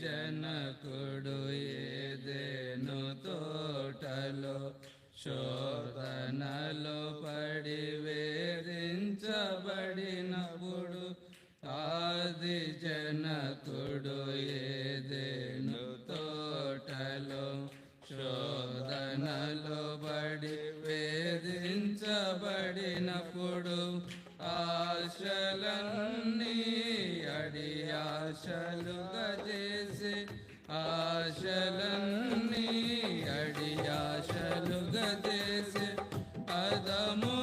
జనకుడు ఏదేను తోటలో శోధనలో పడి వేధించబడినప్పుడు ఆది జనకుడు ఏదేను తోటలో శోధనలో పడి వేధించబడినప్పుడు ఆశలన్నీ ఆశలుగా చేసి ఆశలన్నీ అడి ఆశలుగా చేసి అదములను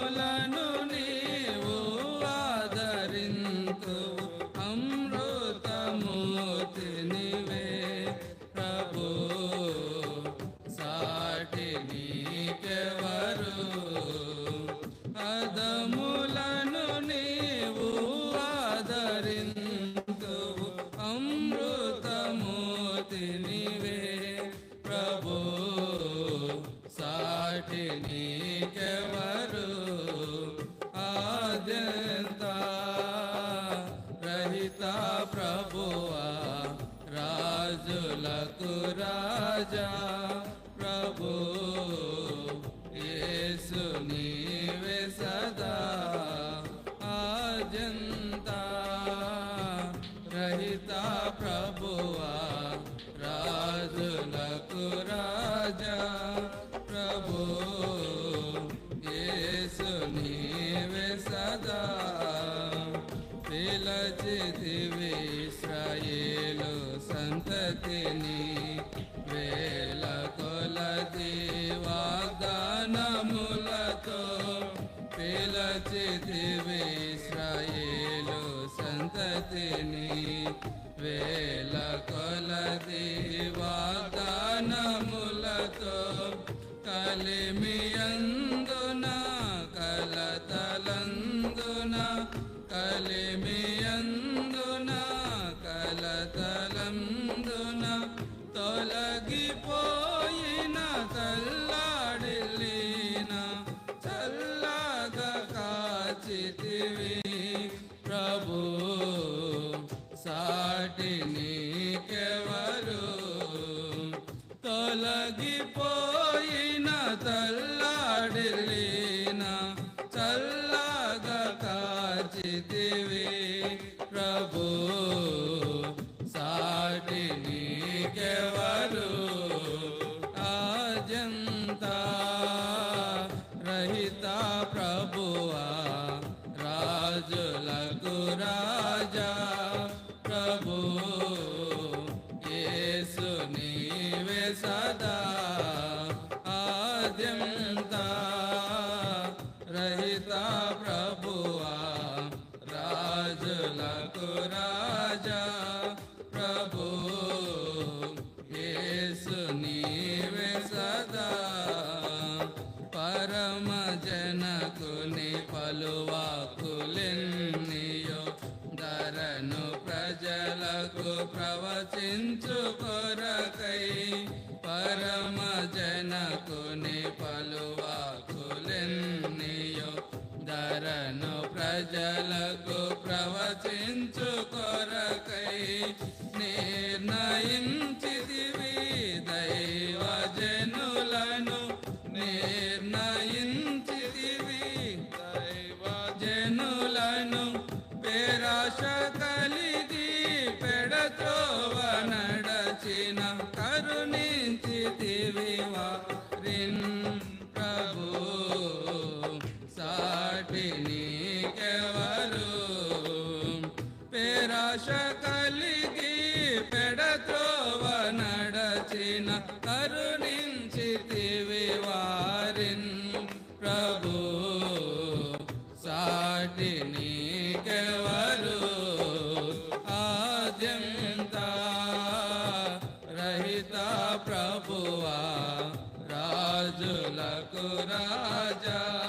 రాజులకు రాజా ప్రభు యేసు నీవే సదా ఆజంత రహిత ప్రభువా సంతతిని వేల కొలది వాగ్దానములతో పిలచితివి ఇస్రాయేలు సంతతిని వేల కొలది వాగ్దానములతో కలిమియందున తొలగిపోయిన తల్లాడిల్లిన చల్లగా కాచితివి. ప్రభు సాటి నీకెవరు? ఆజంత రహిత ప్రభువా? రాజులకు రాజా రహిత ప్రభువా రాజులకు రాజా ప్రభు యేసు నీవే సదా. పరమ జనకుని పలువాకులెన్నియో ధరను ప్రజలకు ప్రవచించు కొరకై పరమ జనకుని పలువాకు ధరను ప్రజలకు ప్రవచించు కొరకై నిర్ణయించిదివి దైవ జనులను నిర్ణయించిదివి దైవ జనులను పేరాశ కలిగి పెడత్రోవ పేరాశ కలిగి పెడత్రోవ నడచిన కరుణించి వారిన్ ప్రభు. సాటి నీకెవరు? ఆద్యంత రహిత ప్రభువా రాజులకు రాజా.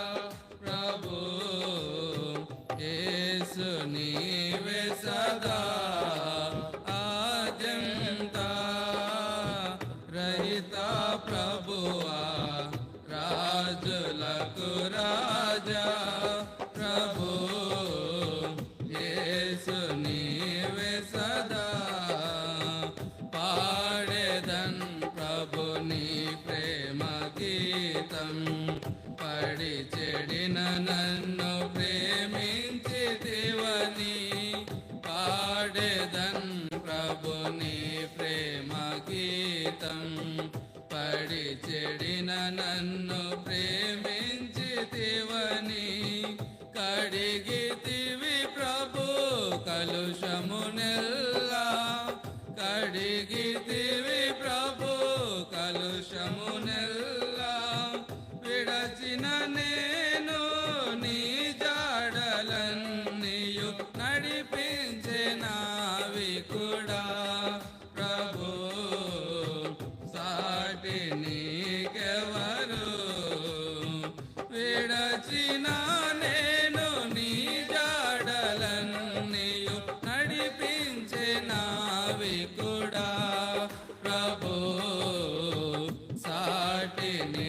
కలుషమునెల్లా కడిగితివి ప్రభు కలుషమునెల్లా విడచిన నేను నీ జాడలన్నీయు నడిపించే కూడా. ప్రభు సాటి నీకెవరు? విడచిన సాటి